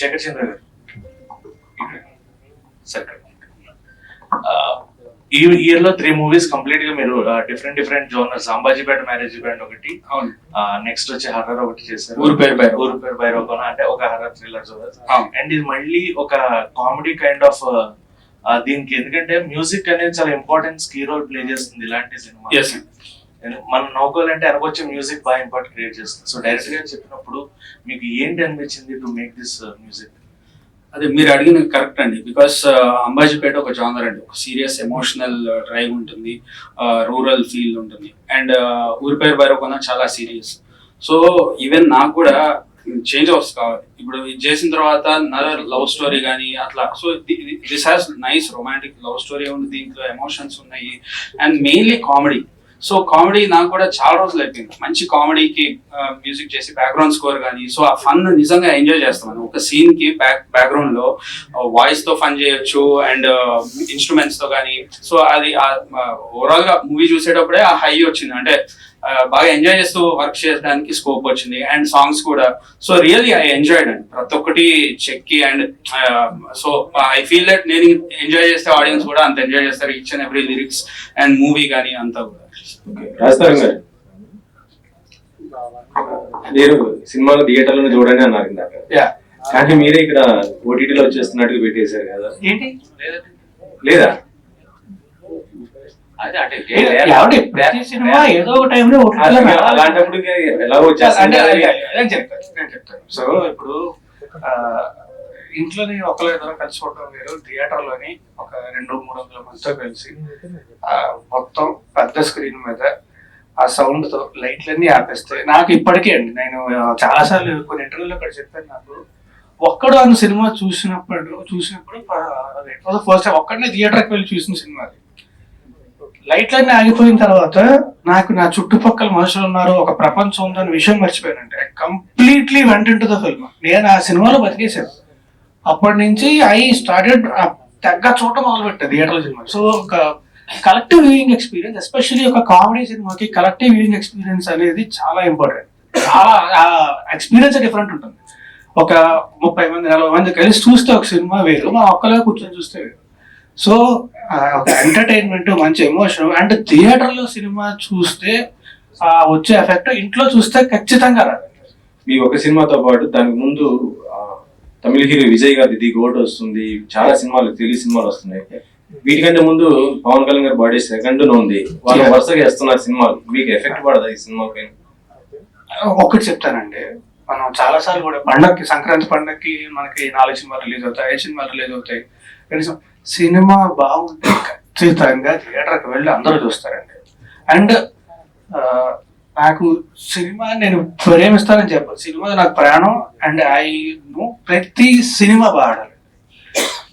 శేఖర్ చంద్ర గారు. ఈ ఇయర్లో త్రీ మూవీస్ కంప్లీట్గా మీరు different different genre Sambajipeta marriage band ఒకటి. నెక్స్ట్ వచ్చి హర్రర్ ఒకటి చేశారు. ఊరు పేరు భైరవ్. ఊరు పేరు భైరవ్ అంటే ఒక హర్రర్ థ్రిల్లర్ జోనర్. అండ్ ఇది మళ్ళీ ఒక కామెడీ కైండ్ ఆఫ్ దీనికి. ఎందుకంటే మ్యూజిక్ అనేది చాలా ఇంపార్టెన్స్ కీ రోల్ ప్లే చేస్తుంది ఇలాంటి సినిమా మనం నవ్వుకోవాలంటే అనకొచ్చే మ్యూజిక్ బాగా ఇంపార్ట్ క్రియేట్ చేస్తుంది. సో డైరెక్ట్గా చెప్పినప్పుడు మీకు ఏంటి అనిపించింది టు మేక్ దిస్ మ్యూజిక్ అదే మీరు అడిగిన కరెక్ట్ అండి. బికాస్ uh, అంబాజీపేట ఒక జానర్ అండి. ఒక సీరియస్ ఎమోషనల్ డ్రైవ్ ఉంటుంది. రూరల్ ఫీల్ ఉంటుంది. అండ్ uh, ఊరిపేరు పేరు చాలా సీరియస్ సో ఈవెన్ నాకు కూడా చేంజ్ ఆఫ్స్ కావాలి ఇప్పుడు ఇది చేసిన తర్వాత నదర్ లవ్ స్టోరీ కానీ అట్లా. So this has nice romantic love story ఉంది. దీంట్లో ఎమోషన్స్ ఉన్నాయి. And mainly comedy so comedy నాకు కూడా చాలా రోజులు అయిపోయింది. మంచి కామెడీకి మ్యూజిక్ చేసి బ్యాక్గ్రౌండ్ స్కోర్ కానీ సో ఆ ఫన్ నిజంగా ఎంజాయ్ చేస్తాను ఒక సీన్కి బ్యాక్ బ్యాక్గ్రౌండ్లో వాయిస్తో ఫన్ చేయొచ్చు అండ్ ఇన్స్ట్రుమెంట్స్తో కానీ సో అది ఓవరాల్గా మూవీ చూసేటప్పుడే ఆ హై వచ్చింది. అంటే బాగా ఎంజాయ్ చేస్తూ వర్క్ చేయడానికి స్కోప్ వచ్చింది. అండ్ సాంగ్స్ కూడా. సో రియల్లీ ఐ ఎంజాయ్డ్ అండి ప్రతి ఒక్కటి చెక్కి and so I feel that నేను ఎంజాయ్ చేస్తే ఆడియన్స్ కూడా అంత ఎంజాయ్ చేస్తారు each and every lyrics and movie కానీ అంతా కూడా. మీరు సినిమాలు థియేటర్లో చూడండి అన్నారు ఇందాక. యా. కానీ మీరే ఇక్కడ ఓటీటీలో వచ్చేస్తున్నట్టుగా పెట్టేశారు కదా. ఏంటి? లేదా? ప్రతి సినిమా ఏదో ఒక టైంలో అసలు అలాంటప్పుడు ఎలా వచ్చేస్తుంది. నేను చెప్తాను నేను చెప్తాను. సో ఇప్పుడు ఇంట్లోని ఒకరు ఇద్దరు కలిసి ఉండడం వేరు థియేటర్లోని ఒక రెండు మూడు వందల మందితో కలిసి ఆ, మొత్తం పెద్ద స్క్రీన్ మీద ఆ సౌండ్తో లైట్లన్నీ ఆపేస్తే నాకు ఇప్పటికే అండి నేను చాలా సార్లు కొన్ని ఇంటర్వ్యూలో ఇక్కడ చెప్పాను నాకు ఒక్కడు అన్న సినిమా చూసినప్పుడు చూసినప్పుడు ఫస్ట్ టైం ఒక్కడనే థియేటర్కి వెళ్ళి చూసిన సినిమా అది. లైట్లన్నీ ఆగిపోయిన తర్వాత నాకు నా చుట్టుపక్కల మనుషులు ఉన్నారు ఒక ప్రపంచం ఉందన్న విషయం మర్చిపోయానంటే కంప్లీట్లీ వెంట ద ఫిల్మ్ నేను ఆ సినిమాలో బతికేశాను. అప్పటి నుంచి ఐ స్టార్టెడ్ తగ్గ చోట మొదలు థియేటర్ సినిమా సో ఒక కలెక్టివ్ వ్యూయింగ్ ఎక్స్పీరియన్స్ ఎస్పెషల్లీ ఒక కామెడీ సినిమాకి కలెక్టివ్ వ్యూయింగ్ ఎక్స్పీరియన్స్ అనేది చాలా ఇంపార్టెంట్ చాలా ఎక్స్పీరియన్స్ డిఫరెంట్ ఉంటుంది. ఒక ముప్పై మంది నలభై మంది కలిసి చూస్తే ఒక సినిమా వేరు మా ఒక్కలే కూర్చొని చూస్తే వేరు. సో ఒక ఎంటర్టైన్మెంట్ మంచి ఎమోషన్ అండ్ థియేటర్లో సినిమా చూస్తే వచ్చే ఎఫెక్ట్ ఇంట్లో చూస్తే ఖచ్చితంగా రాదు. మీ ఒక సినిమాతో పాటు దానికి ముందు తమిళ హీరో విజయ్ గారి ది గోట్ వస్తుంది. చాలా సినిమాలు తెలుగు సినిమాలు వస్తున్నాయి. వీటికంటే ముందు పవన్ కళ్యాణ్ గారి బాడీ సెకండ్ ఉంది. వాళ్ళు. వరుసగా వేస్తున్నారు సినిమాలు. మీకు ఎఫెక్ట్ పడదా ఈ సినిమా పైన? ఒకటి చెప్తానండి. మనం చాలా సార్లు కూడా పండక్కి సంక్రాంతి పండక్కి మనకి నాలుగు సినిమాలు రిలీజ్ అవుతాయి ఐదు సినిమాలు రిలీజ్ అవుతాయి. కనీసం సినిమా బాగుంటే ఖచ్చితంగా థియేటర్కి వెళ్ళి అందరూ చూస్తారండి. అండ్ నాకు సినిమా నేను ప్రేమిస్తానని చెప్పాలి సినిమా నాకు ప్రాణం అండ్ ఐ ను ప్రతి సినిమా బాగాడాలి.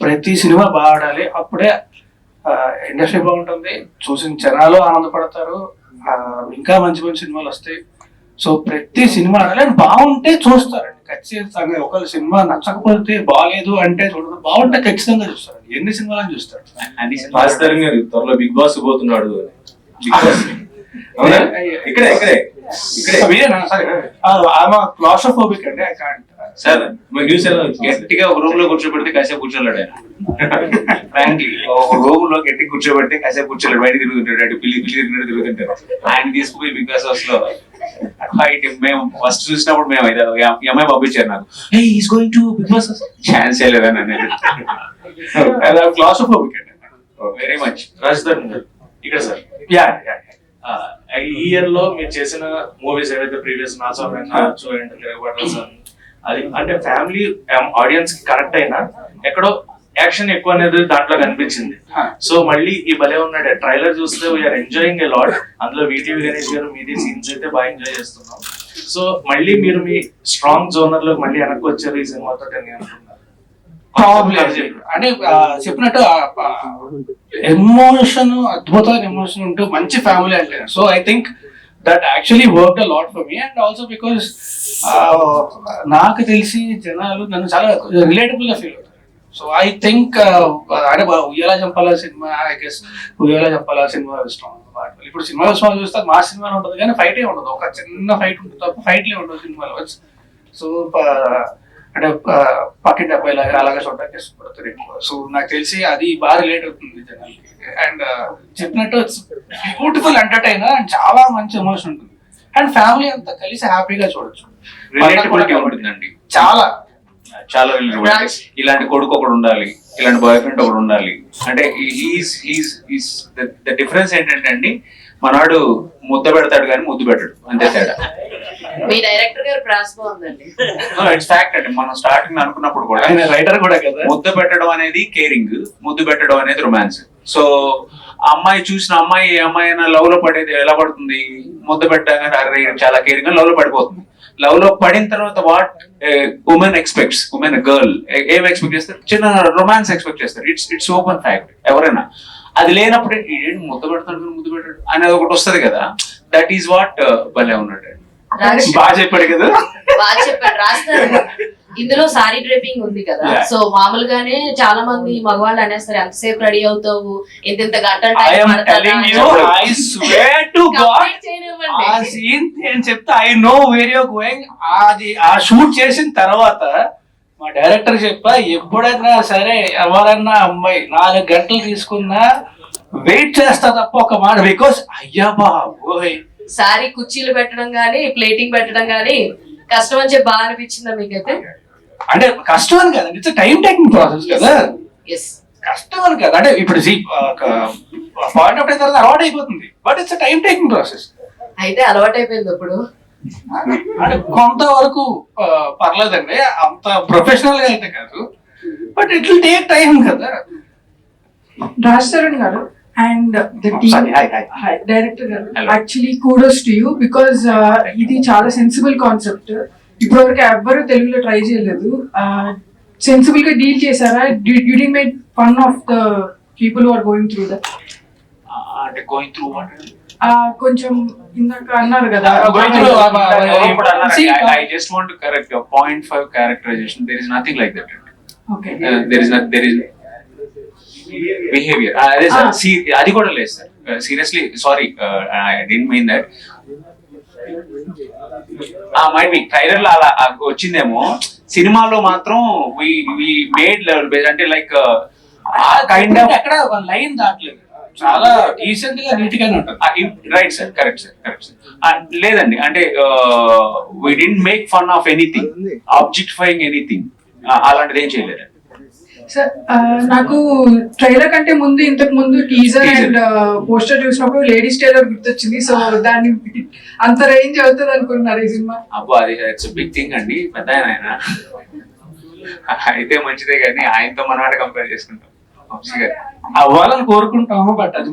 ప్రతి సినిమా బాగాడాలి. అప్పుడే ఇండస్ట్రీ బాగుంటుంది. చూసిన జనాలు ఆనందపడతారు. ఇంకా మంచి మంచి సినిమాలు వస్తాయి. సో ప్రతి సినిమా ఆడాలి. అండ్ బాగుంటే చూస్తారండి. ఖచ్చితంగా ఒకవేళ సినిమా నచ్చకపోతే బాగాలేదు అంటే చూడదు. బాగుంటే ఖచ్చితంగా చూస్తారు. ఎన్ని సినిమాలని చూస్తారు. అన్ని భాస్కర్ గారు త్వరలో బిగ్ బాస్ పోతున్నాడు బిగ్ బాస్. ఇక్కడే ఇక్కడే. క్లాస్ట్రోఫోబిక్ అండి సార్ మరి న్యూస్? గట్టిగా ఒక రూమ్లో కూర్చోబెడితే కాసేపు కూర్చోలేడు ఆయన. ఫ్రాంక్లీ ఒక రూమ్లో గట్టి కూర్చోబెడితే కాసేపు కూర్చోలేడు బయట తిరుగుతుంటాడు అటు పిల్లి పిల్లి తిరిగినట్టు తిరుగుతుంటారు. ఆయన తీసుకుపోయి బికాస్ హౌస్లో మేము ఫస్ట్ చూసినప్పుడు మేము అయితే ఈ అమ్మాయి పంపించారు నాకు. Is going to Big Boss chance లేదని అనేది క్లాస్ట్రోఫోబిక్ అండి వెరీ మచ్ రాజధాని. ఇక్కడ సార్ యా ఈ ఇయర్లో మీరు చేసిన మూవీస్ ఏవైతే ప్రీవియస్ నాస్ ఆఫ్ కావచ్చు అండ్ తిరగబడ్డ అది అంటే ఫ్యామిలీ ఆడియన్స్కి కరెక్ట్ అయినా ఎక్కడో యాక్షన్ ఎక్కువ అనేది దాంట్లో కనిపించింది. Huh. సో మళ్ళీ ఈ భలే ఉన్నాడు. ట్రైలర్ చూస్తే వీఆర్ ఎంజాయింగ్ ఏ లాట్ అందులో వీటీవీ గణేష్ గారు మీది సీన్స్ అయితే బాగా ఎంజాయ్ చేస్తున్నాం. సో మళ్ళీ మీరు మీ స్ట్రాంగ్ జోనర్లో మళ్ళీ వెనక్కి వచ్చారు ఈ సినిమాతో నేను అనుకున్నాను ప్రాబ్లం అంటే చెప్పినట్టు ఎమోషన్ అద్భుతమైన ఎమోషన్ ఉంటూ మంచి ఫ్యామిలీ అంటే. So I think that actually work a lot for me and also because నాకు తెలిసి జనాలు నన్ను చాలా రిలేటబుల్గా ఫీల్ అవుతారు. సో ఐ థింక్ అంటే ఉయ్యాల చంపాల సినిమా ఐ గెస్ ఉయ్యాల చంపాల సినిమా ఇష్టం ఇప్పుడు సినిమా సినిమా చూస్తే మా సినిమాలో ఉంటుంది కానీ ఫైటే ఉండదు. ఒక చిన్న ఫైట్ ఉంటుంది తప్ప ఫైట్లే ఉండదు సినిమాలో. సో అంటే ఆ, పక్కింటి అబ్బాయి లాగా అలాగే చూడడానికి ఇష్టపడతారు ఎక్కువ సో నాకు తెలిసి అది బాగా రిలేట్ అవుతుంది జనాలకి. అండ్ చెప్పినట్టు బ్యూటిఫుల్ ఎంటర్టైనర్ అండ్ చాలా మంచి ఎమోషన్ ఉంటుంది. అండ్ ఫ్యామిలీ అంతా కలిసి హ్యాపీగా చూడొచ్చు. చాలా. చాలా ఇలాంటి కొడుకు ఒకడు ఉండాలి ఇలాంటి బాయ్ ఫ్రెండ్ ఒకడు ఉండాలి. అంటే he's he's he's the difference ఏంటంటే అండి మనవాడు ముద్ద పెడతాడు కానీ ముద్దు పెట్టడు. అంతే తేడా. మీ డైరెక్టర్ గారు ప్రాస్ బాగుందండి. ఇట్స్ ఫ్యాక్ట్ అండి మనం స్టార్టింగ్ అనుకున్నప్పుడు కూడా ఆయన రైటర్ కూడా కదా? ముద్దు పెట్టడం అనేది కేరింగ్ ముద్దు పెట్టడం అనేది రొమాన్స్ సో ఆ అమ్మాయి చూసిన అమ్మాయి ఏ అమ్మాయి అయినా లవ్లో పడేది ఎలా పడుతుంది? ముద్దు పెట్టగానే అరే చాలా కేరింగ్ లవ్లో పడిపోతుంది. లవ్లో పడిన తర్వాత what women expects women girl ఏం ఎక్స్పెక్ట్ చేస్తారు? చిన్న రొమాన్స్ ఎక్స్పెక్ట్ చేస్తారు. ఇట్స్ ఇట్స్ ఓపెన్ ఫ్యాక్ట్ ఎవరైనా. అది లేనప్పుడు ఏంటి ముద్దు పెడతాడు ముద్దు పెట్టాడు? అనేది ఒకటి వస్తది కదా. దట్ ఈస్ వాట్ భలే ఉన్నాడు. రాజ్ బాగా చెప్పాడు కదా. బాగా చెప్పాడు రాస్తారు ఇందులో సారీ డ్రైపింగ్ ఉంది కదా. సో మామూలుగానే చాలా మంది మగవాళ్ళు అనేస్తారు ఎంతసేపు రెడీ అవుతావు? ఎంత ఇంత గంటల టైం నేను చెప్తే I know where you going అది ఆ షూట్ చేసిన తర్వాత మా డైరెక్టర్ చెప్పా ఎప్పుడైనా సరే ఎవరన్నా అమ్మాయి నాలుగు గంటలు తీసుకున్నా వెయిట్ చేస్తా తప్ప ఒక మాట బికాస్ అయ్యా బాబోయ్ సారీ కుర్చీలు పెట్టడం గానీ ప్లేటింగ్ పెట్టడం గానీ కష్టం అని చెప్పి బాగా అనిపించిందా మీకైతే? అంటే కష్టం అని కదండి ఇట్స్ టైం టేకింగ్ ప్రాసెస్ కదా? ఎస్ కష్టం అని కదా అంటే ఇప్పుడు పాయింట్ ఆఫ్ టైం తర్వాత అలవాటు అయిపోతుంది but it's time taking process అయితే అలవాటైపోయింది ఇప్పుడు అంటే కొంతవరకు పర్లేదండి అంత ప్రొఫెషనల్గా అయితే కాదు but it will take time కదా? రాజ్ తరుణ్ గారు అండ్ Oh. డైరెక్టర్ గారు. Actually kudos to you because uh, ఇది చాలా సెన్సిబుల్ కాన్సెప్ట్ ఇప్పటివరకు ఎవ్వరు తెలుగులో ట్రై చేయలేదు సెన్సిబుల్గా డీల్ చేశారా you made fun of the people are going through that అంటే గోయింగ్ త్రూ వాట్ కొంచెం ఇందాక అన్నారు కదా Ah, going through, ah, ah, ah, See, I just want to correct your point five characterization. There is nothing like that. Okay Uh, there is not there is behaviour. అదే sir అది కూడా లేదు sir. Seriously sorry I didn't mean that. Might be ట్రైలర్లో అలా వచ్చిందేమో. సినిమాలో మాత్రం we we made level base అంటే లైక్ ఆ కైండ్ ఆఫ్ ఎక్కడ లైన్ దాటలేదు. చాలా డీసెంట్గా నీట్ గానే ఉంటుంది. Right sir correct sir correct sir. లేదండి అంటే we didn't make fun of anything objectifying anything అలాంటిది ఏం చేయలేదు సార్ నాకు ట్రైలర్ కంటే ముందు ఇంతకు ముందు టీజర్. అండ్ పోస్టర్ చూసినప్పుడు లేడీస్ టైలర్ గుర్తొచ్చింది. సో దాన్ని అంత రేంజ్ అవుతుంది అనుకున్నారు ఈ సినిమా. అబ్బో అది ఇట్స్ బిగ్ థింగ్ అండి. పెద్ద ఆయన అయితే మంచిదే కానీ ఆయనతో మనవాడ కంపేర్ చేసుకుంటాం. అవ్వాలని కోరుకుంటాము బట్ అది